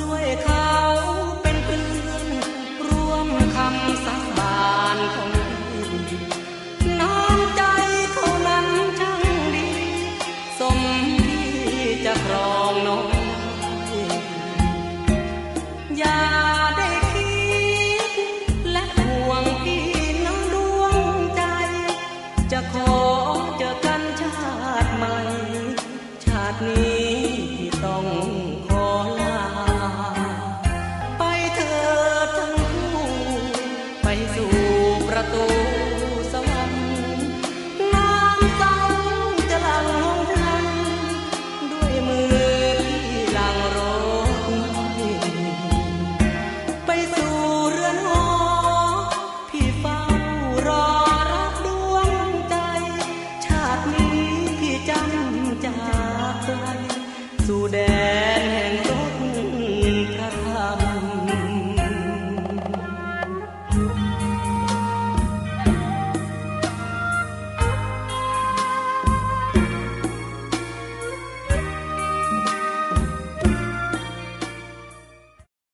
ด้วยเขาเป็นเพื่อนร่วมคำสาบานของดีน้ำใจเขานั้นช่างดี สมที่จะครองน้องไว้อย่าได้คิด และห่วงพี่น้องดวงใจ จะขอเจอกันชาติใหม่ ชาตินี้ สู่ประตูสวรรค์น้ำสองจะหลั่งลงพลันด้วยมือพี่หลังรถน้อยไปสู่เรือนหอพี่เฝ้ารอรับดวงใจ ชาตินี้พี่จำจากไกลสู่แดน